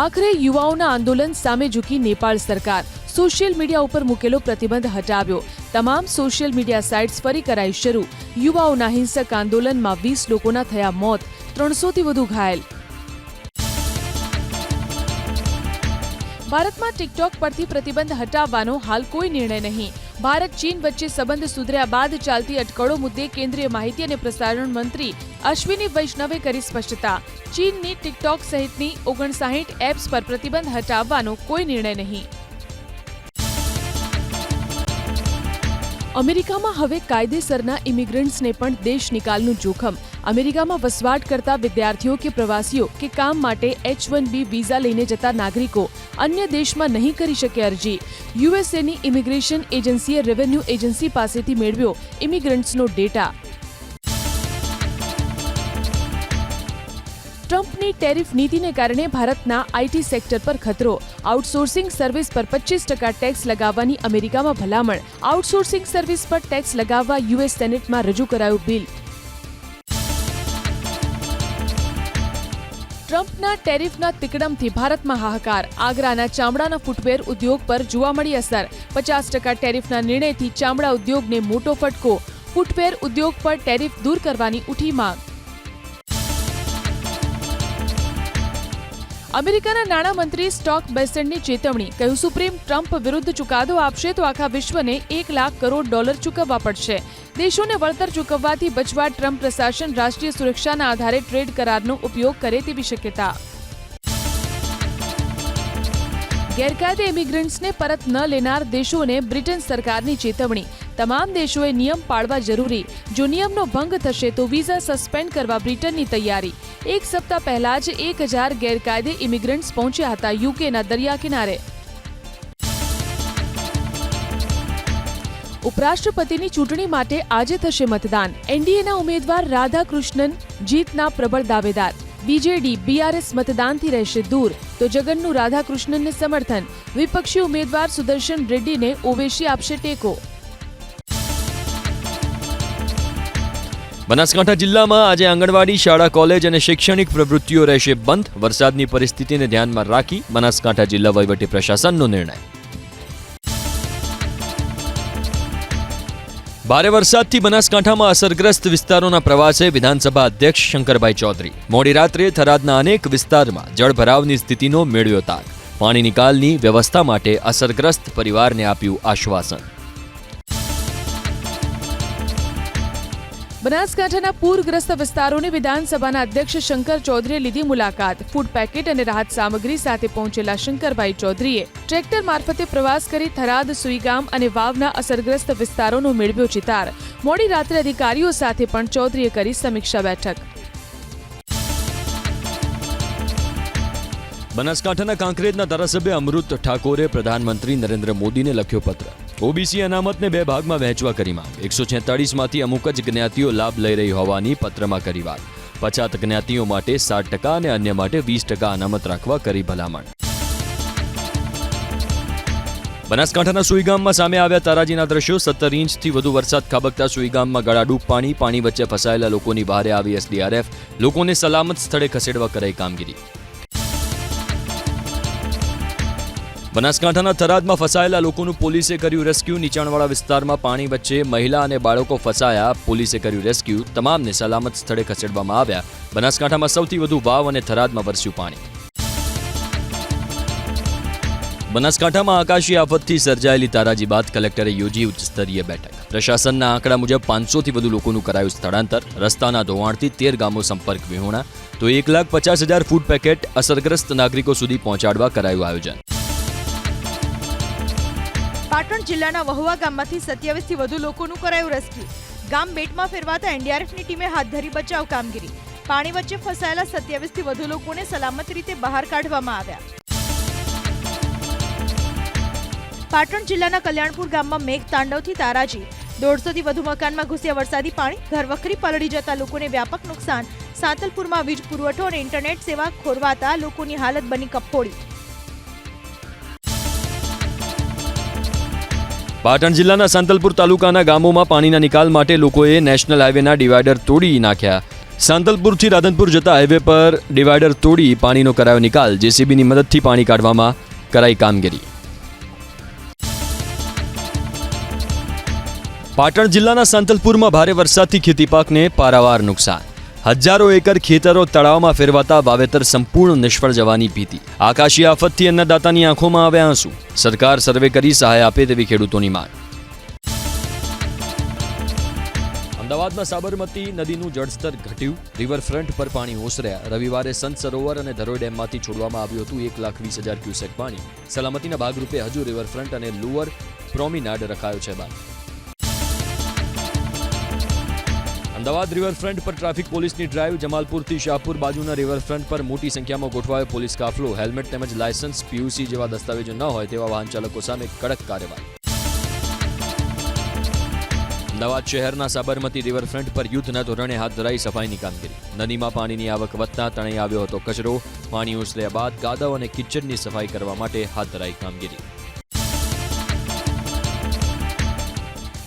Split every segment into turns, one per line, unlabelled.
આખરે યુવાઓના આંદોલન સામે ઝૂકી નેપાળ સરકાર. સોશિયલ મીડિયા ઉપર મૂકેલો પ્રતિબંધ હટાવ્યો. તમામ સોશિયલ મીડિયા સાઇટ્સ ફરી કરાઈ શરૂ. યુવાઓના હિંસક આંદોલનમાં વીસ લોકોના થયા મોત, ત્રણસોથી વધુ ઘાયલ. ભારતમાં ટિકટોક પરથી પ્રતિબંધ હટાવવાનો હાલ કોઈ નિર્ણય નહીં. ભારત, ચીન વચ્ચે સંબંધ સુધર્યા બાદ ચાલતી અટકળો મુદ્દે કેન્દ્રીય માહિતી અને પ્રસારણ મંત્રી અશ્વિની વૈષ્ણવે કરી સ્પષ્ટતા. ચીનની ટિકટોક સહિતની ઓગણસાઠ એપ્સ પર પ્રતિબંધ હટાવવાનો કોઈ નિર્ણય નહીં. અમેરિકામાં હવે કાયદેસરના ઇમિગ્રન્ટ્સને પણ દેશ નિકાલનું જોખમ. અમેરિકામાં વસવાટ કરતા વિદ્યાર્થીઓ કે પ્રવાસીઓ કે કામ માટે એચ વન બી વિઝા લઈને જતા નાગરિકો અન્ય દેશમાં નહીં કરી શકે અરજી. યુએસએની ઇમિગ્રેશન એજન્સીએ રેવન્યુ એજન્સી પાસેથી મેળવ્યો ઇમિગ્રન્ટ્સનો ડેટા. ટ્રમ્પની ટેરિફ નીતિને કારણે ભારતના આઈટી સેક્ટર પર ખતરો. આઉટસોર્સિંગ સર્વિસ પર પચીસ ટકા ટેક્સ લગાવવાની અમેરિકામાં ભલામણ. આઉટસોર્સિંગ સર્વિસ પર ટેક્સ લગાવવા યુએસ સેનેટમાં રજૂ કરાયું બિલ. ટ્રમ્પના ટેરિફના તિકડમથી ભારતમાં હાહાકાર. આગ્રાના ચામડાના ફૂટવેર ઉદ્યોગ પર જોવા મળી અસર. પચાસ ટકા ટેરિફના નિર્ણયથી ચામડા ઉદ્યોગને મોટો ફટકો. ફૂટવેર ઉદ્યોગ પર ટેરિફ દૂર કરવાની ઉઠી માંગ. અમેરિકાના નાણામંત્રી સ્ટોક બેસેન્ડની ચેતવણી, કહ્યું સુપ્રીમ ટ્રમ્પ વિરુદ્ધ ચુકાદો આપશે તો આખા વિશ્વને એક લાખ કરોડ ડોલર ચૂકવવા પડશે. દેશોને વળતર ચૂકવવાથી બચવા ટ્રમ્પ પ્રશાસન રાષ્ટ્રીય સુરક્ષાના આધારે ટ્રેડ કરારનો ઉપયોગ કરે તેવી શક્યતા. ગેરકાયદે ઇમિગ્રન્ટ્સને પરત ન લેનાર દેશોને બ્રિટન સરકારની ચેતવણી તમામ દેશોએ નિયમ પાળવા જરૂરી. જો નિયમનો ભંગ થશે તો વિઝા સસ્પેન્ડ કરવા બ્રિટનની તૈયારી. એક સપ્તાહ પહેલા જ એક હજાર ગેરકાયદે ઇમિગ્રન્ટ્સ પહોંચ્યા હતા યુકેના દરિયા કિનારે. ઉપરાષ્ટ્રપતિની ચૂંટણી માટે આજે થશે મતદાન. એનડીએના ઉમેદવાર રાધાકૃષ્ણન જીતના પ્રબળ દાવેદાર. બીજેડી, બીઆરએસ મતદાનથી રહેશે દૂર. તો જગનનું રાધાકૃષ્ણનને સમર્થન. વિપક્ષી ઉમેદવાર સુદર્શન રેડ્ડીને ઓવેશી આપશે ટેકો.
બનાસકાંઠા જિલ્લામાં આજે આંગણવાડી, શાળા, કોલેજ અને શૈક્ષણિક પ્રવૃત્તિઓ રહેશે બંધ. વરસાદની પરિસ્થિતિને ધ્યાનમાં રાખી બનાસકાંઠા જિલ્લા વહીવટી પ્રશાસનનો નિર્ણય. ભારે વરસાદથી બનાસકાંઠામાં અસરગ્રસ્ત વિસ્તારોના પ્રવાસે વિધાનસભા અધ્યક્ષ શંકરભાઈ ચૌધરી. મોડી રાત્રે થરાદના અનેક વિસ્તારમાં જળભરાવની સ્થિતિનો મેળવ્યો તાગ. પાણી નિકાલની વ્યવસ્થા માટે અસરગ્રસ્ત પરિવારને આપ્યું આશ્વાસન.
બનાસકાંઠાના પૂરગ્રસ્ત વિસ્તારોની વિધાનસભાના અધ્યક્ષ શંકર ચૌધરીએ લીધી મુલાકાત. ફૂડ પેકેટ અને રાહત સામગ્રી સાથે પહોંચેલા શંકરભાઈ ચૌધરીએ ટ્રેક્ટર મારફતે પ્રવાસ કરી થરાદ, સુઈગામ અને વાવના અસરગ્રસ્ત વિસ્તારોનો મેળવ્યો ચિતાર. મોડી રાત્રે અધિકારીઓ સાથે પણ ચૌધરીએ કરી સમીક્ષા બેઠક.
બનાસકાંઠાના કાંકરેજના ધારાસભ્ય અમૃત ઠાકોરે પ્રધાનમંત્રી નરેન્દ્ર મોદીને લખ્યો પત્ર. ઓબીસી અનામતને બે ભાગમાં વહેંચવા કરી માંગ. એકસો છેતાળીસમાંથી અમુક જ જ્ઞાતિઓ લાભ લઈ રહી હોવાની પત્રમાં કરી વાત. પછાત જ્ઞાતિઓ માટે સાત ટકા અને અન્ય માટે વીસ ટકા અનામત રાખવા કરી ભલામણ. બનાસકાંઠાના સુઈગામમાં સામે આવ્યા તારાજીના દ્રશ્યો. સત્તર ઇંચથી વધુ વરસાદ ખાબકતા સુઈગામમાં ગળાડૂબ પાણી પાણી વચ્ચે ફસાયેલા લોકોની બહારે આવી એસડીઆરએફ. લોકોને સલામત સ્થળે ખસેડવા કરાઈ કામગીરી. બનાસકાંઠાના થરાદમાં ફસાયેલા લોકોનું પોલીસે કર્યું રેસ્ક્યુ. નીચાણવાળા વિસ્તારમાં પાણી વચ્ચે મહિલા અને બાળકો ફસાયા. પોલીસે કર્યું રેસ્ક્યુ. તમામને સલામત સ્થળે ખસેડવામાં આવ્યા. બનાસકાંઠામાં સૌથી વધુ વાવ અને થરાદમાં વરસ્યું પાણી. બનાસકાંઠામાં આકાશી આફતથી સર્જાયેલી તારાજી બાદ કલેક્ટરે યોજી ઉચ્ચસ્તરીય બેઠક. પ્રશાસનના આંકડા મુજબ પાંચસોથી વધુ લોકોનું કરાયું સ્થળાંતર. રસ્તાના ધોવાણથી તેર ગામો સંપર્ક વિહોણા. તો એક લાખ પચાસ હજાર ફૂડ પેકેટ અસરગ્રસ્ત નાગરિકો સુધી પહોંચાડવા કરાયું આયોજન.
પાટણ જિલ્લાના વહુવા ગામમાંથી સત્યાવીસથી વધુ લોકોનું કરાયું રેસ્ક્યુ. ગામ બેટમાં ફેરવાતા એનડીઆરએફની ટીમે હાથ ધરી બચાવ કામગીરી. પાણી વચ્ચે ફસાયેલા સત્યાવીસથી વધુ લોકોને સલામત રીતે બહાર કાઢવામાં આવ્યા. પાટણ જિલ્લાના કલ્યાણપુર ગામમાં મેઘ તાંડવથી તારાજી. દોઢસોથી વધુ મકાનમાં ઘૂસ્યા વરસાદી પાણી. ઘરવખરી પલળી જતા લોકોને વ્યાપક નુકસાન. સાંતલપુરમાં વીજ પુરવઠો અને ઇન્ટરનેટ સેવા ખોરવાતા લોકોની હાલત બની કફોડી.
પાટણ જિલ્લાના સાંતલપુર તાલુકાના ગામોમાં પાણીના નિકાલ માટે લોકોએ નેશનલ હાઈવેના ડિવાઈડર તોડી નાખ્યા. સાંતલપુરથી રાધનપુર જતા હાઈવે પર ડિવાઈડર તોડી પાણીનો કરાયો નિકાલ. જેસીબીની મદદથી પાણી કાઢવામાં કરાઈ કામગીરી. પાટણ જિલ્લાના સાંતલપુરમાં ભારે વરસાદથી ખેતી પાકને પારાવાર નુકસાન. હજારો એકર ખેતરો તળાવમાં ફેરવાતા વાવેતર સંપૂર્ણ નિષ્ફળ જવાની ભીતિ. આકાશી આફતથી અન્નદાતાની આંખોમાં આવ્યા આંસુ. સરકાર સર્વે કરી સહાય આપે તેવી ખેડૂતોની માંગ. અમદાવાદમાં સાબરમતી નદીનું જળસ્તર ઘટ્યું. રિવરફ્રન્ટ પર પાણી ઓસર્યા. રવિવારે સંત સરોવર અને ધરોઈ ડેમમાંથી છોડવામાં આવ્યું હતું એક લાખ વીસ હજાર ક્યુસેક પાણી. સલામતીના ભાગરૂપે હજુ રિવરફ્રન્ટ અને લુઅર પ્રોમિનાડ રખાયો છે બાદ અમદાવાદ રિવરફ્રન્ટ પર ટ્રાફિક પોલીસની ડ્રાઈવ જમાલપુરથી શાહપુર બાજુના રિવરફ્રન્ટ પર મોટી સંખ્યામાં ગોઠવાયો પોલીસ કાફલો, હેલ્મેટ તેમજ લાયસન્સ, પીયુસી જેવા દસ્તાવેજો ન હોય તેવા વાહન ચાલકો સામે કડક કાર્યવાહી. અમદાવાદ શહેરના સાબરમતી રિવરફ્રન્ટ પર યુદ્ધના ધોરણે હાથ ધરાઈ સફાઈની કામગીરી. નદીમાં પાણીની આવક વધતા તણાઈ આવ્યો હતો કચરો. પાણી ઉછળ્યા બાદ કાદવ અને કિચડની સફાઈ કરવા માટે હાથ ધરાઈ કામગીરી.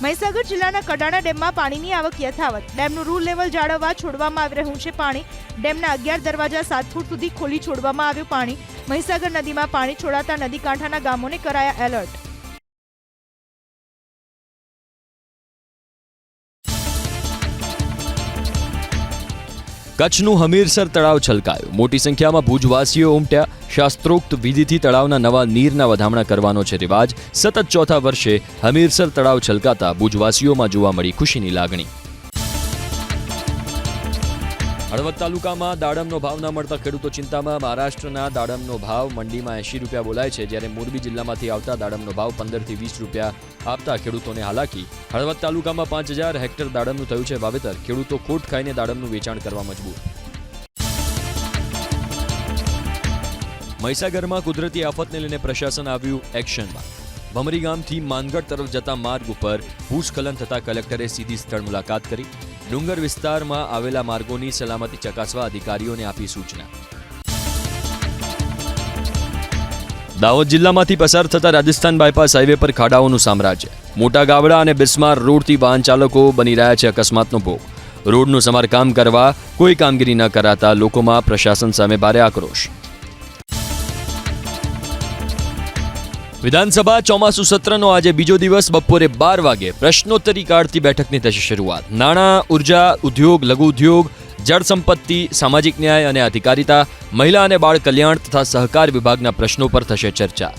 મહીસાગર જિલ્લાના કડાણા ડેમમાં પાણીની આવક યથાવત. ડેમનું રૂલ લેવલ જાળવવા છોડવામાં આવી રહ્યું છે પાણી. ડેમના અગિયાર દરવાજા સાત ફૂટ સુધી ખોલી છોડવામાં આવ્યું પાણી. મહીસાગર નદીમાં પાણી છોડાતા નદી કાંઠાના ગામોને કરાયા એલર્ટ.
કચ્છનું હમીરસર તળાવ છલકાયું. મોટી સંખ્યામાં ભુજવાસીઓ ઉમટ્યા. શાસ્ત્રોક્ત વિધિથી તળાવના નવા નીરના વધામણા કરવાનો છે રિવાજ. સતત ચોથા વર્ષે હમીરસર તળાવ છલકાતા ભુજવાસીઓમાં જોવા મળી ખુશીની લાગણી. હળવદ તાલુકામાં દાડમનો ભાવ ન મળતા ખેડૂતો ચિંતામાં. મહારાષ્ટ્રના દાડમનો ભાવ મંડીમાં એંશી રૂપિયા બોલાય છે. જ્યારે મોરબી જિલ્લામાંથી આવતા દાડમનો ભાવ પંદરથી વીસ રૂપિયા આપતા ખેડૂતોને હાલાકી. હળવદ તાલુકામાં પાંચ હજાર હેક્ટર દાડમનું થયું છે વાવેતર. ખેડૂતો ખોટ ખાઈને દાડમનું વેચાણ કરવા મજબૂર. મહીસાગરમાં કુદરતી આફતને લઈને પ્રશાસન આવ્યું એક્શનમાં. ભમરી ગામથી માનગઢ તરફ જતા માર્ગ ઉપર ભૂસ્ખલન થતા કલેક્ટરે સીધી સ્થળ મુલાકાત કરી. ડુંગર વિસ્તારમાં આવેલા માર્ગોની સલામતી ચકાસવા અધિકારીઓને આપી સૂચના. દાહોદ જિલ્લામાંથી પસાર થતા રાજસ્થાન બાયપાસ હાઈવે પર ખાડાઓનું સામ્રાજ્ય. મોટા ગાવડા અને બિસ્માર રોડથી વાહન ચાલકો બની રહ્યા છે અકસ્માતનો ભોગ. રોડનું સમારકામ કરવા કોઈ કામગીરી ન કરાતા લોકોમાં પ્રશાસન સામે ભારે આક્રોશ. વિધાનસભા ચોમાસુ સત્રનો આજે બીજો દિવસ બપોરે બાર વાગે પ્રશ્નોત્તરી કાળથી બેઠકની થશે શરૂઆત. નાણાં, ઊર્જા, ઉદ્યોગ, લઘુ ઉદ્યોગ, જળ સંપત્તિ, સામાજિક ન્યાય અને અધિકારિતા, મહિલા અને બાળ કલ્યાણ તથા સહકાર વિભાગના પ્રશ્નો પર થશે ચર્ચા.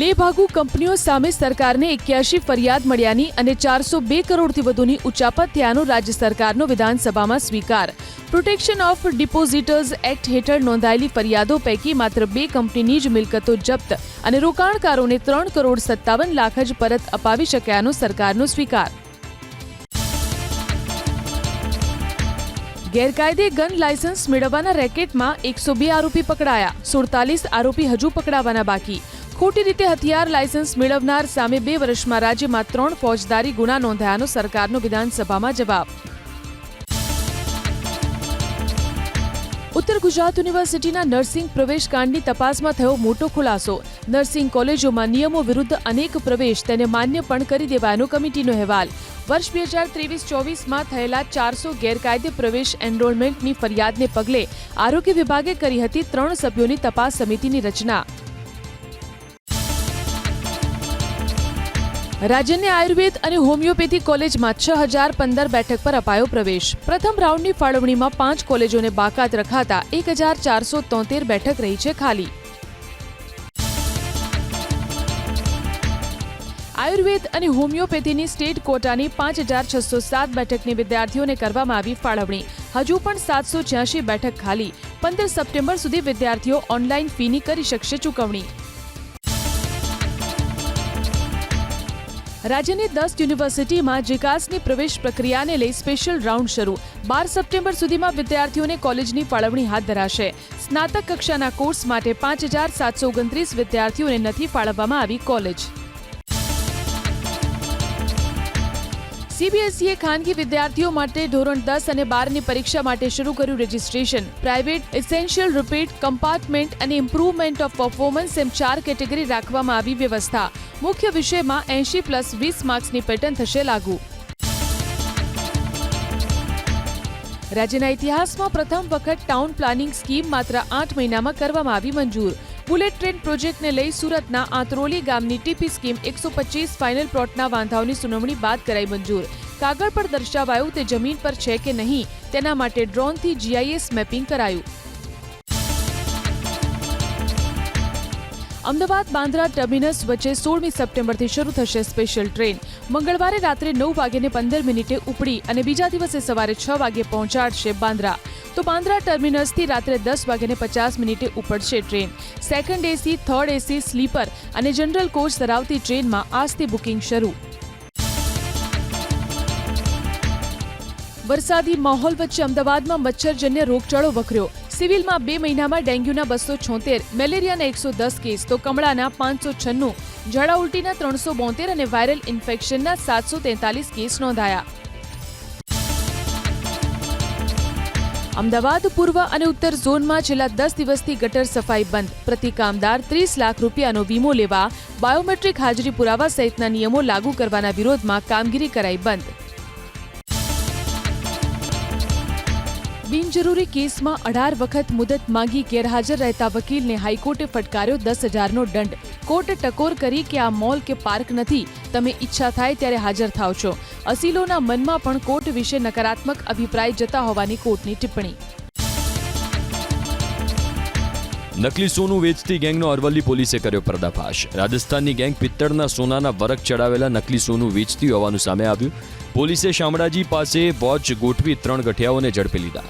લે ભાગુ કંપનીઓ સામે સરકારને એક્યાશી ફરિયાદ મળ્યાની અને ચારસો બે કરોડથી વધુની ઉચાપત થયાનો રાજ્ય સરકારનો વિધાનસભામાં સ્વીકાર. પ્રોટેક્શન ઓફ ડિપોઝિટર્સ એક્ટ હેઠળ નોંધાયેલી ફરિયાદો પૈકી માત્ર બે કંપનીની જ મિલકતો જપ્ત અને રોકાણકારોને ત્રણ કરોડ સત્તાવન લાખ જ પરત અપાવી શક્યાનો સરકારનો સ્વીકાર. ગેરકાયદે ગન લાયસન્સ મેળવવાના રેકેટમાં એકસો બે આરોપી પકડાયા, સુડતાલીસ આરોપી હજુ પકડાવાના બાકી. ખોટી રીતે હથિયાર લાયસન્સ મેળવનાર સામે બે વર્ષમાં રાજ્યમાં ત્રણ ફોજદારી ગુના નોંધાયાનો સરકારનો વિધાનસભામાં જવાબ. ઉત્તર ગુજરાત યુનિવર્સિટીના નર્સિંગ પ્રવેશકાંડની તપાસમાં થયો મોટો ખુલાસો. નર્સિંગ કોલેજોમાં નિયમો વિરુદ્ધ અનેક પ્રવેશ તેને માન્ય પણ કરી દેવાનો કમિટીનો અહેવાલ. વર્ષ બે હજાર ત્રેવીસ ચોવીસમાં થયેલા ચારસો ગેરકાયદે પ્રવેશ એનરોલમેન્ટની ફરિયાદને પગલે આરોગ્ય વિભાગે કરી હતી ત્રણ સભ્યોની તપાસ સમિતિની રચના. રાજ્યની આયુર્વેદ અને હોમિયોપેથી કોલેજમાં છ હજાર પંદર બેઠક પર અપાયો પ્રવેશ. પ્રથમ રાઉન્ડની ફાળવણીમાં પાંચ કોલેજોને બાકાત રખાતા એક હજાર ચારસો તોતેર બેઠક રહી છે ખાલી. આયુર્વેદ અને હોમિયોપેથીની સ્ટેટ કોટાની પાંચ હજાર છસો સાત બેઠકની વિદ્યાર્થીઓને કરવામાં આવી ફાળવણી. હજુ પણ સાતસો છ્યાસી બેઠક ખાલી. પંદર સપ્ટેમ્બર સુધી વિદ્યાર્થીઓ ઓનલાઈન ફીની કરી શકશે ચૂકવણી. રાજ્યની દસ યુનિવર્સિટીમાં જીકાસની પ્રવેશ પ્રક્રિયાને લઈ સ્પેશિયલ રાઉન્ડ શરૂ. બાર સપ્ટેમ્બર સુધીમાં વિદ્યાર્થીઓને કોલેજની ફાળવણી હાથ ધરાશે. સ્નાતક કક્ષાના કોર્સ માટે પાંચ હજાર સાતસો ઓગણત્રીસ વિદ્યાર્થીઓને નથી ફાળવવામાં આવી કોલેજ. સીબીએસઈએ ખાનગી વિદ્યાર્થીઓ માટે ધોરણ દસ અને બારની પરીક્ષા માટે શરૂ કર્યું registration. Private essential repeat compartment અને ઇમ્પ્રુવમેન્ટ ઓફ પરફોર્મન્સ એમ ચાર કેટેગરી રાખવામાં આવી વ્યવસ્થા. મુખ્ય વિષયમાં એંશી પ્લસ વીસ માર્ક્સની પેટર્ન થશે લાગુ. રાજ્યના ઇતિહાસમાં પ્રથમ વખત ટાઉન પ્લાનિંગ સ્કીમ માત્ર આઠ મહિનામાં કરવામાં આવી મંજૂર. બુલેટ ટ્રેન પ્રોજેક્ટને લઈ સુરતના આંતરોલી ગામની ટીપી સ્કીમ એકસો પચીસ ફાઇનલ પ્લોટના વાંધાઓની સુનાવણી બાદ કરાઈ મંજૂર. કાગળ પર દર્શાવાયું તે જમીન પર છે કે નહીં તેના માટે ડ્રોનથી જીઆઈએસ મેપિંગ કરાયું. અમદાવાદ બાંદ્રા ટર્મિનસ વચ્ચે સોળમી સપ્ટેમ્બરથી શરૂ થશે સ્પેશિયલ ટ્રેન. મંગળવારે રાત્રે નવ વાગ્યાને પંદર મિનિટે ઉપડી અને બીજા દિવસે સવારે છ વાગે પહોંચાડશે બાંદ્રા. તો બાંદ્રા ટર્મિનસથી રાત્રે દસ વાગ્યાને પચાસ મિનિટે ઉપડશે train. Second AC, third AC, sleeper અને જનરલ કોચ ધરાવતી ટ્રેનમાં આજથી બુકિંગ શરૂ. વરસાદી માહોલ વચ્ચે અમદાવાદમાં મચ્છરજન્ય રોગચાળો વકર્યો. સિવિલમાં બે મહિનામાં ડેન્ગ્યુના બસો છોતેર, મેલેરિયાના એકસો દસ કેસ, તો કમળાના પાંચસો છન્નું, ઝાડા ઉલટીના ત્રણસો બોતેર અને વાયરલ ઇન્ફેક્શનના સાતસો તેતાલીસ કેસ નોંધાયા. અમદાવાદ, પૂર્વ અને ઉત્તર ઝોનમાં છેલ્લા દસ દિવસથી ગટર સફાઈ બંધ. પ્રતિ કામદાર ત્રીસ લાખ રૂપિયાનો વીમો લેવા, બાયોમેટ્રિક હાજરી પુરાવા સહિતના નિયમો લાગુ કરવાના વિરોધમાં કામગીરી કરાઈ બંધ. બિનજરૂરી કેસમાં અઢાર વખત મુદત માંગી ગેરહાજર રહેતા વકીલને હાઈકોર્ટે ફટકાર્યો દસ હજારનો દંડ. કોર્ટે ટકોર કરી કે આ મોલ કે પાર્ક નથી. તમે ઈચ્છા થાય ત્યારે હાજર થાવ છો. અસીલોના મનમાં પણ કોર્ટ વિશે નકારાત્મક અભિપ્રાય જતા હોવાની કોર્ટની ટિપ્પણી.
નકલી સોનું વેચતી ગેંગનો અરવલ્લી પોલીસે કર્યો પર્દાફાશ. રાજસ્થાનની ગેંગ પિત્તળના સોનાના વરખ ચડાવેલા નકલી સોનું વેચતી હોવાનું સામે આવ્યું. પોલીસે શામળાજી પાસે વોચ ગોઠવી ત્રણ ગઠિયાઓને ઝડપી લીધા.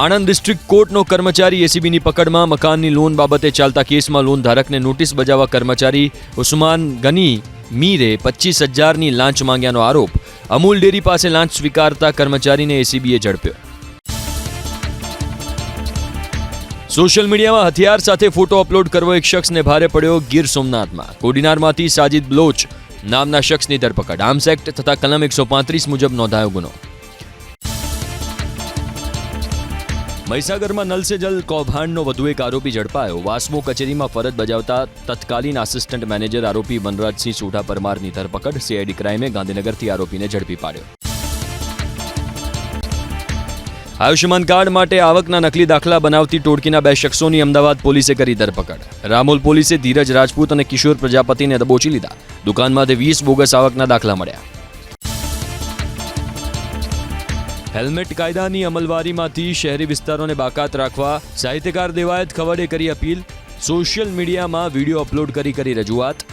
આણંદ ડિસ્ટ્રિક્ટ કોર્ટનો કર્મચારી એસીબીની પકડમાં મકાનની લોન બાબતે ચાલતા કેસમાં લોન ધારકને નોટિસ બજાવવા કર્મચારી ઉસ્માન ગની મીરે પચીસ હજારની લાંચ માંગ્યાનો આરોપ. અમૂલ ડેરી પાસે લાંચ સ્વીકારતા કર્મચારીને એસીબીએ ઝડપ્યો. સોશિયલ મીડિયામાં હથિયાર સાથે ફોટો અપલોડ કરવો એક શખ્સને ભારે પડ્યો ગીર સોમનાથમાં. કોડીનારમાંથી સાજિદ બ્લોચ નામના શખ્સની ધરપકડ. આર્મ્સ એક્ટ તથા કલમ એકસો પાંત્રીસ મુજબ નોંધાયો ગુનો. મહીસાગરમાં નલ સે જલ કૌભાંડનો વધુ એક આરોપી ઝડપાયો. વાસ્મો કચેરીમાં ફરજ બજાવતા તત્કાલીન આસિસ્ટન્ટ મેનેજર આરોપી વનરાજસિંહ સોઢા પરમારની ધરપકડ. સીઆઈડી ક્રાઇમે ગાંધીનગરથી આરોપીને ઝડપી પાડ્યો. આયુષ્યમાન કાર્ડ માટે આવકના નકલી દાખલા બનાવતી ટોળકીના બે શખ્સોની અમદાવાદ પોલીસે કરી ધરપકડ. રામોલ પોલીસે ધીરજ રાજપૂત અને કિશોર પ્રજાપતિને દબોચી લીધા. દુકાનમાંથી વીસ બોગસ આવકના દાખલા મળ્યા. હેલ્મેટ કાયદાની અમલવારીમાંથી શહેરી વિસ્તારોને બાકાત રાખવા સાહિત્યકાર દેવાયત ખવડે કરી અપીલ. સોશિયલ મીડિયામાં વીડિયો અપલોડ કરી કરી રજૂઆત.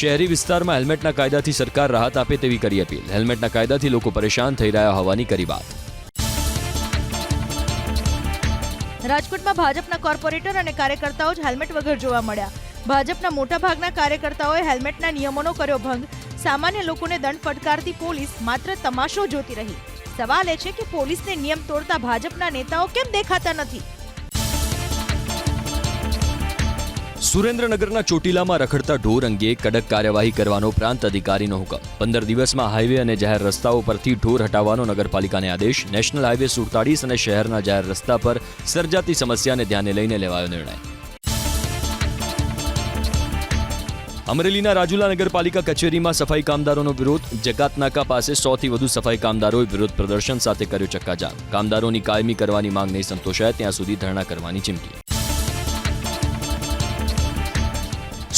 શહેરી વિસ્તારમાં હેલ્મેટના કાયદાથી સરકાર રાહત આપે તેવી કરી અપીલ. હેલ્મેટના કાયદાથી લોકો પરેશાન થઈ રહ્યા હોવાની કરી વાત.
રાજકોટમાં ભાજપના કોર્પોરેટર અને કાર્યકર્તાઓ જ હેલ્મેટ વગર જોવા મળ્યા. ભાજપના મોટાભાગના કાર્યકર્તાઓએ હેલ્મેટના નિયમોનો કર્યો ભંગ. સામાન્ય લોકોને દંડ ફટકારતી પોલીસ માત્ર તમાશો જોતી રહી. સવાલ એ છે કે પોલીસને નિયમ તોડતા ભાજપના નેતાઓ કેમ દેખાતા નથી?
સુરેન્દ્રનગરના ચોટીલામાં રખડતા ઢોર અંગે કડક કાર્યવાહી કરવાનો પ્રાંત અધિકારીનો હુકમ. પંદર દિવસમાં હાઈવે અને જાહેર રસ્તાઓ પરથી ઢોર હટાવવાનો નગરપાલિકાને આદેશ. નેશનલ હાઈવે સુડતાળીસ અને શહેરના જાહેર રસ્તા પર સર્જાતી સમસ્યાને ધ્યાને લઈને લેવાયો નિર્ણય. અમરેલીના રાજુલા નગરપાલિકા કચેરીમાં સફાઈ કામદારોનો વિરોધ. જકાતનાકા પાસે સોથી વધુ સફાઈ કામદારોએ વિરોધ પ્રદર્શન સાથે કર્યો ચક્કાજામ. કામદારોની કાયમી કરવાની માંગ નહીં સંતોષાય, ત્યાં સુધી ધરણા કરવાની ચીમકી.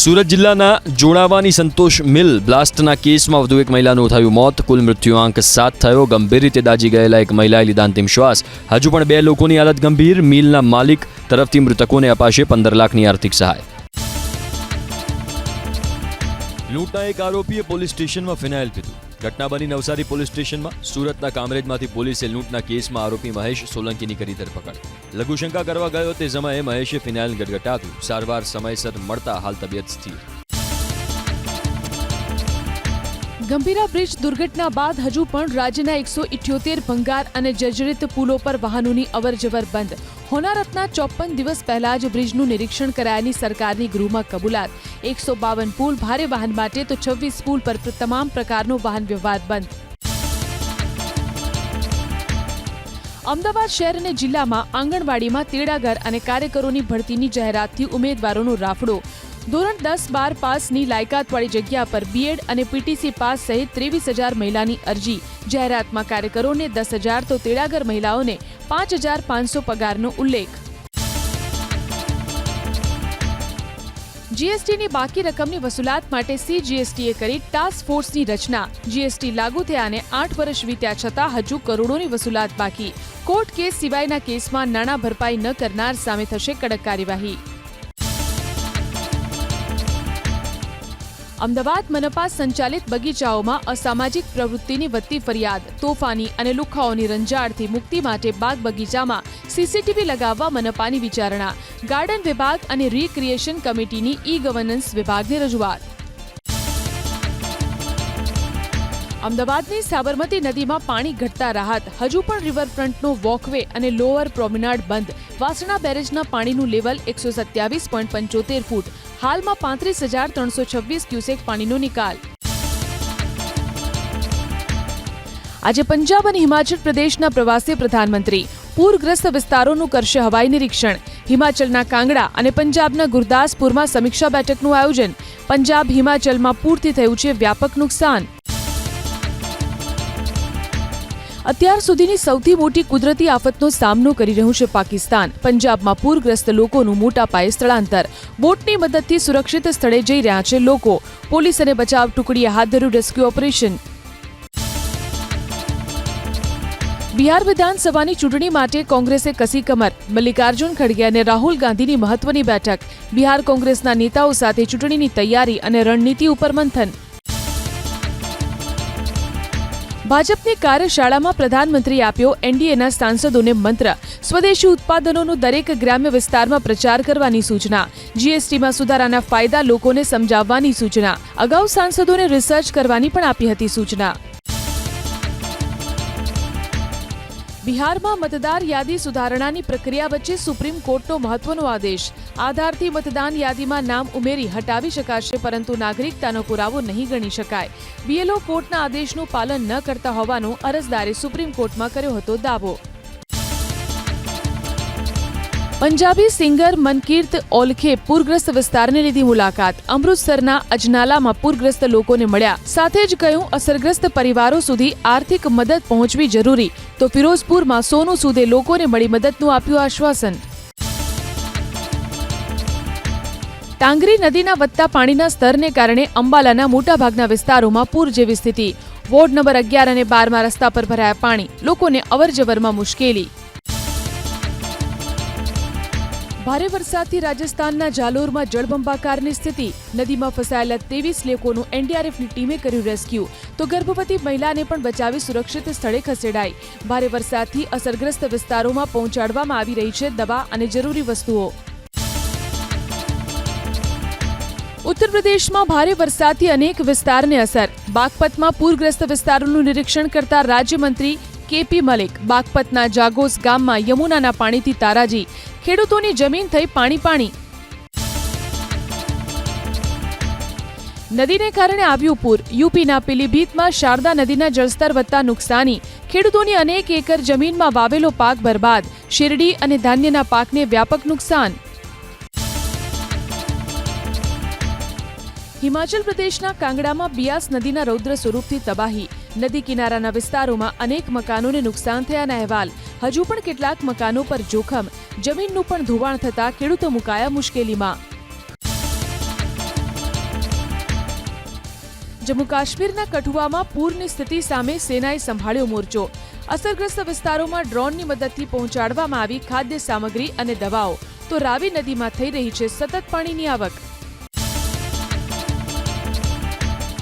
સુરત જિલ્લાના જોડાવાની સંતોષ મિલ બ્લાસ્ટના કેસમાં વધુ એક મહિલાનું થયું મોત. કુલ મૃત્યુઆંક સાત થયો. ગંભીર રીતે દાજી ગયેલા એક મહિલાએ લીધા અંતિમ શ્વાસ. હજુ પણ બે લોકોની હાલત ગંભીર. મિલના માલિક તરફથી મૃતકોને અપાશે પંદર લાખની આર્થિક સહાય. લૂંટના એક આરોપીએ પોલીસ સ્ટેશનમાં ફિનાઇલ પીધું ઘટના બની નવસારી પોલીસ સ્ટેશનમાં. સુરતના કામરેજમાંથી પોલીસે લૂંટના કેસમાં આરોપી મહેશ સોલંકીની કરી ધરપકડ. લઘુશંકા કરવા ગયો તે સમયે મહેશે ફિનાઇલ ગટગટાવ્યું. સારવાર સમયસર મળતા હાલ તબિયત સ્થિર.
ગંભીરા બ્રિજ દુર્ઘટના બાદ હજુ પણ રાજ્યના એકસો ઇઠ્યોતેર ભંગાર અને જર્જરિત પુલો પર વાહનોની અવરજવર બંધ. હોનારતના ચોપન દિવસ પહેલા જ બ્રિજનું નિરીક્ષણ કરાયાની સરકારની ગૃહમાં કબૂલાત. એકસો બાવન પુલ ભારે વાહન માટે તો છવ્વીસ પુલ પર તમામ પ્રકારનો વાહન વ્યવહાર બંધ. અમદાવાદ શહેર અને જિલ્લામાં આંગણવાડીમાં તેડાગર અને કાર્યકરોની ભરતીની જાહેરાતથી ઉમેદવારોનો રાફડો. ધોરણ દસ બાર પાસની લાયકાતવાળી જગ્યા પર બીએડ અને પીટીસી પાસ સહિત ત્રેવીસ હજાર મહિલાની અરજી. જાહેરાતમાં કાર્યકરોને દસ હજાર તો તેડાગર મહિલાઓને પાંચ હજાર પાંચસો પગારનો ઉલ્લેખ. જીએસટીની બાકી રકમની વસૂલાત માટે સીજીએસટીએ કરી ટાસ્ક ફોર્સની રચના. જીએસટી લાગુ થયાને આઠ વર્ષ વીત્યા છતાં હજુ કરોડોની વસૂલાત બાકી. કોર્ટ કેસ સિવાયના કેસમાં નાણાં ભરપાઈ ન કરનાર સામે થશે કડક કાર્યવાહી. અમદાવાદ મનપા સંચાલિત બગીચાઓમાં અસામાજિક પ્રવૃત્તિની વધતી ફરિયાદ, તોફાની અને લુખ્ખાઓની રંજાડથી મુક્તિ માટે બાગ બગીચામાં સીસીટીવી લગાવવા મનપાની વિચારણા. ગાર્ડન વિભાગ અને રીક્રિએશન કમિટીની ઈ ગવર્નન્સ વિભાગની રજૂઆત. અમદાવાદની સાબરમતી નદીમાં પાણી ઘટતા રાહત. હજુ પણ રિવરફ્રન્ટનો વોકવે અને લોઅર પ્રોમિનાડ બંધ. વાસણા બેરેજના પાણીનું લેવલ એકસો સત્યાવીસ પોઈન્ટ પંચોતેર ફૂટ. હાલમાં પાંત્રીસ હજાર ત્રણસો છવ્વીસ ક્યુસેક પાણીનો નિકાલ. આજે પંજાબ અને હિમાચલ પ્રદેશના પ્રવાસે પ્રધાનમંત્રી પૂરગ્રસ્ત વિસ્તારોનું કરશે હવાઈ નિરીક્ષણ. હિમાચલના કાંગડા અને પંજાબના ગુરદાસપુરમાં સમીક્ષા બેઠકનું આયોજન. પંજાબ હિમાચલમાં પૂરથી થયું છે વ્યાપક નુકસાન. અત્યાર સુધીની સૌથી મોટી કુદરતી આફતનો સામનો કરી રહ્યું છે પાકિસ્તાન. પંજાબમાં પૂરગ્રસ્ત લોકોનું મોટા પાયે સ્થળાંતર. બોટની મદદથી સુરક્ષિત સ્થળે જઈ રહ્યા છે લોકો. પોલીસ અને બચાવ ટુકડીએ હાથ ધર્યું રેસ્ક્યુ ઓપરેશન. બિહાર વિધાનસભાની ચૂંટણી માટે કોંગ્રેસે કસી કમર. મલ્લિકાર્જુન ખડગે અને રાહુલ ગાંધીની મહત્વની બેઠક. બિહાર કોંગ્રેસના નેતાઓ સાથે ચૂંટણીની તૈયારી અને રણનીતિ ઉપર મંથન. ભાજપની કાર્યશાળામાં પ્રધાનમંત્રી આપ્યો એનડીએના સાંસદોને મંત્ર. સ્વદેશી ઉત્પાદનોનું દરેક ગ્રામ્ય વિસ્તારમાં પ્રચાર કરવાની સૂચના. જીએસટીમાં સુધારાના ફાયદા લોકોને સમજાવવાની સૂચના. અગાઉ સાંસદોને રિસર્ચ કરવાની પણ આપી હતી સૂચના. બિહારમાં મતદાર યાદી સુધારણાની પ્રક્રિયા વચ્ચે સુપ્રીમ કોર્ટનો મહત્વનો આદેશ. આધારથી મતદાન યાદીમાં નામ ઉમેરી હટાવી શકાશે, પરંતુ નાગરિકતાનો પુરાવો નહીં ગણી શકાય. બીએલઓ કોર્ટના આદેશનું પાલન ન કરતા હોવાનો અરજદારે સુપ્રીમ કોર્ટમાં કર્યો હતો દાવો. પંજાબી સિંગર મનકીર્ત ઓલખે પૂરગ્રસ્ત વિસ્તારને લીધી મુલાકાત. અમૃતસરના અજનાલામાં પૂરગ્રસ્ત લોકોને મળ્યા. સાથે જ કહ્યું, અસરગ્રસ્ત પરિવારો સુધી આર્થિક મદદ પહોંચવી જરૂરી. તો ફિરોઝપુરમાં સોનું સુદે લોકોને મળી મદદનું આપ્યું આશ્વાસન. ટાંગરી નદીના વધતા પાણીના સ્તરને કારણે અંબાલાના મોટાભાગના વિસ્તારોમાં પૂર જેવી સ્થિતિ. વોર્ડ નંબર અગિયાર અને બારમાં રસ્તા પર ભરાયા પાણી. લોકોને અવરજવરમાં મુશ્કેલી. ભારે વરસાદથી રાજસ્થાનના જાલોરમાં જળબંબાકારની સ્થિતિ. નદીમાં ફસાયેલા ત્રેવીસ લોકોનું એનડીઆરએફની ટીમે કર્યું રેસ્ક્યુ. તો ગર્ભવતી મહિલાને પણ બચાવી સુરક્ષિત સ્થળે ખસેડાઈ. ભારે વરસાદથી અસરગ્રસ્ત વિસ્તારોમાં પહોંચાડવામાં આવી રહી છે દવા અને જરૂરી વસ્તુઓ. ઉત્તર પ્રદેશમાં ભારે વરસાદથી અનેક વિસ્તારને અસર. બાગપતમાં પૂરગ્રસ્ત વિસ્તારોનું નિરીક્ષણ કરતા રાજ્યમંત્રી કેપી મલિક, બાગપતના જાગોસ ગામમાં યમુનાના પાણીથી તારાજી, ખેડૂતોની જમીન થઈ પાણી પાણી. નદીને કારણે આવ્યું પૂર. યુપીના પીલીભીતમાં શારદા નદીના જળસ્તર વધતા નુકસાની. ખેડૂતોની અનેક એકર જમીનમાં વાવેલો પાક બરબાદ. શેરડી અને ધાન્યના પાકને વ્યાપક નુકસાન. હિમાચલ પ્રદેશના કાંગડામાં બિયાસ નદીના રૌદ્ર સ્વરૂપથી તબાહી. નદી કિનારાના વિસ્તારોમાં અનેક મકાનોને નુકસાન થયાના અહેવાલ. હજુ પણ કેટલાક મકાનો પર જોખમ. જમીનનું પણ ધોવાણ થતા ખેડૂતો મુકાયા મુશ્કેલીમાં. જમ્મુ કાશ્મીરના કઠુઆમાં પૂરની સ્થિતિ સામે સેનાએ સંભાળ્યો મોરચો. અસરગ્રસ્ત વિસ્તારોમાં ડ્રોનની મદદથી પહોંચાડવામાં આવી ખાદ્ય સામગ્રી અને દવાઓ. તો રાવી નદીમાં થઈ રહી છે સતત પાણીની આવક.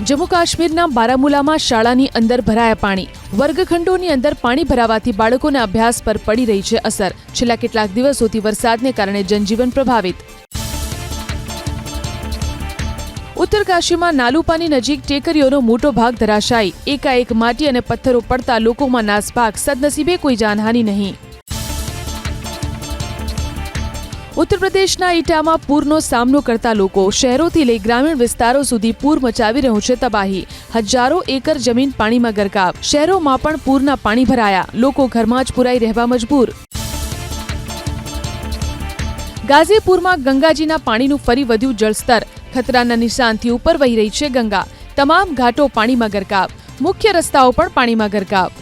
જમ્મુ કાશ્મીરના બારામુલામાં શાળાની અંદર ભરાયા પાણી. વર્ગખંડોની અંદર પાણી ભરાવાથી બાળકોના અભ્યાસ પર પડી રહી છે અસર. છેલ્લા કેટલાક દિવસોથી વરસાદને કારણે જનજીવન પ્રભાવિત. ઉત્તરકાશીમાં નાલુપાની નજીક ટેકરીઓનો મોટો ભાગ ધરાશાયી. એકાએક માટી અને પથ્થરો પડતા લોકોમાં નાસભાગ સદનસીબે કોઈ જાનહાની નહીં. ઉત્તર પ્રદેશના ઈટામાં પૂરનો સામનો કરતા લોકો શહેરોથી લઈ ગ્રામીણ વિસ્તારો સુધી પૂર મચાવી રહ્યું છે તબાહી. હજારો એકર જમીન પાણીમાં ગરકાવ. શહેરોમાં પણ પૂરના પાણી ભરાયા. લોકો ઘરમાં જ પુરાઈ રહેવા મજબૂર. ગાઝીપુરમાં ગંગાજીના પાણીનું ફરી વધ્યું જળસ્તર. ખતરાના નિશાનથી ઉપર વહી રહી છે ગંગા. તમામ ઘાટો પાણીમાં ગરકાવ. મુખ્ય રસ્તાઓ પણ પાણીમાં ગરકાવ.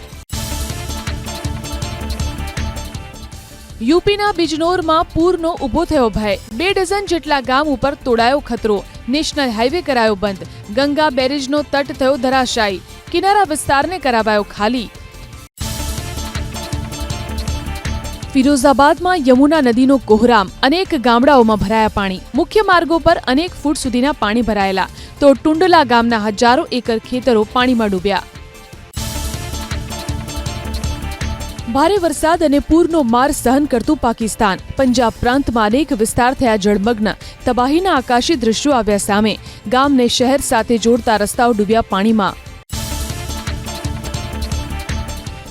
યુપીના બિજનોરમાં પૂરનો ઊભો થયો ભય. બે ડઝન જેટલા ગામ ઉપર તોડાયો ખતરો. નેશનલ હાઈવે કરાયો બંધ. ગંગા બેરેજનો તટ થયો ધરાશાયી. કિનારા વિસ્તારને કરાવાયો ખાલી. ફિરોઝાબાદમાં યમુના નદીનો કોહરામ. અનેક ગામડાઓમાં ભરાયા પાણી. મુખ્ય માર્ગો પર અનેક ફૂટ સુધીના પાણી ભરાયેલા. તો ટુંડલા ગામના હજારો એકર ખેતરો પાણીમાં ડૂબ્યા. ભારે વરસાદ અને પૂરનો માર સહન કરતું પાકિસ્તાન. પંજાબ પ્રાંતમાં અનેક વિસ્તાર થયા જળમગ્ન. તબાહીના આકાશી દ્રશ્યો આવ્યા સામે. ગામને શહેર સાથે જોડતા રસ્તાઓ ડૂબ્યા પાણીમાં.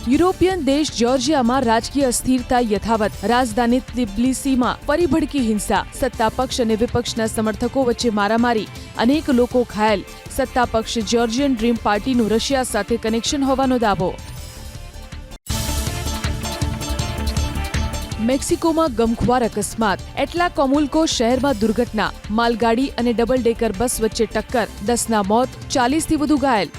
યુરોપિયન દેશ જ્યોર્જિયામાં રાજકીય અસ્થિરતા યથાવત. રાજધાની તિબ્લિસીમાં ફરી ભડકી હિંસા. સત્તા પક્ષ અને વિપક્ષના સમર્થકો વચ્ચે મારામારી. અનેક લોકો ઘાયલ. સત્તા પક્ષ જ્યોર્જિયન ડ્રીમ પાર્ટીનું રશિયા સાથે કનેક્શન હોવાનો દાવો. મેક્સિકોમાં ગમખ્વાર અકસ્માત. એટલા કોમુલ્કો શહેરમાં દુર્ઘટના. માલગાડી અને ડબલ ડેકર બસ વચ્ચે ટક્કર. દસના મોત, ચાલીસથી વધુ ઘાયલ.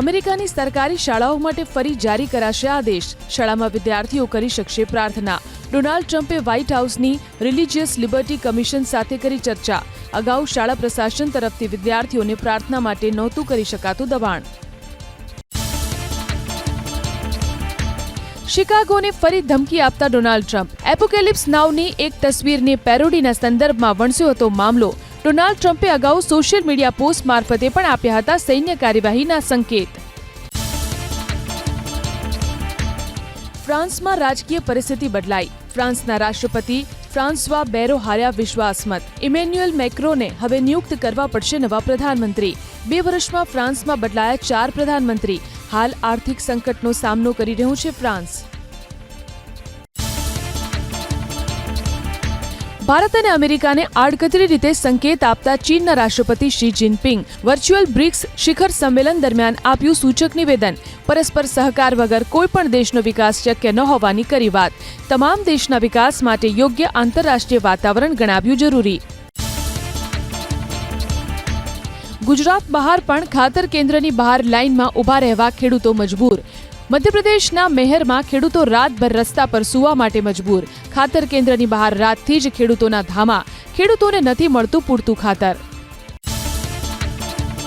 અમેરિકાની સરકારી શાળાઓ માટે ફરી જારી કરાશે આદેશ. શાળામાં વિદ્યાર્થીઓ કરી શકશે પ્રાર્થના. ડોનાલ્ડ ટ્રમ્પે વ્હાઇટ હાઉસની રિલિજિયસ લિબર્ટી કમિશન સાથે કરી ચર્ચા. અગાઉ શાળા પ્રશાસન તરફથી વિદ્યાર્થીઓને પ્રાર્થના માટે નહોતું કરી શકાતું દબાણ. શિકાગોને ફરી ધમકી આપતા ડોનાલ્ડ ટ્રમ્પ. એપોકેલિપ્સ નાવની એક તસવીરની પેરોડીના સંદર્ભમાં વણસ્યો હતો મામલો. ડોનાલ્ડ ટ્રમ્પે અગાઉ સોશિયલ મીડિયા પોસ્ટ મારફતે પણ આપ્યા હતા સૈન્ય કાર્યવાહીના સંકેત. ફ્રાન્સમાં રાજકીય પરિસ્થિતિ બદલાઈ. ફ્રાન્સના રાષ્ટ્રપતિ ફ્રાન્સવા બેરો હાર્યા વિશ્વાસમત. ઇમેન્યુઅલ મેક્રોને હવે નિયુક્ત કરવા પડશે નવા પ્રધાનમંત્રી. બે વર્ષમાં ફ્રાન્સમાં બદલાયા ચાર પ્રધાનમંત્રી. હાલ આર્થિક સંકટનો સામનો કરી રહ્યું છે ફ્રાન્સ. ભારત અને અમેરિકાને આડકતરી રીતે સંકેત આપતા ચીનના રાષ્ટ્રપતિ શી જિનપિંગ વર્ચ્યુઅલ બ્રિક્સ શિખર સંમેલન દરમિયાન આપ્યું સૂચક નિવેદન. પરસ્પર સહકાર વગર કોઈપણ દેશનો વિકાસ શક્ય ન હોવાની કરી વાત. તમામ દેશના વિકાસ માટે યોગ્ય આંતરરાષ્ટ્રીય વાતાવરણ ગણાવ્યું જરૂરી. ગુજરાત બહાર પણ ખાતર કેન્દ્રની બહાર લાઇનમાં ઊભા રહેવા ખેડૂતો મજબૂર. મધ્યપ્રદેશના મેહરમાં ખેડૂતો રાતભર રસ્તા પર સૂવા માટે મજબૂર. ખાતર કેન્દ્રની બહાર રાતથી જ ખેડૂતોના ધામા. ખેડૂતોને નથી મળતું પૂરતું ખાતર.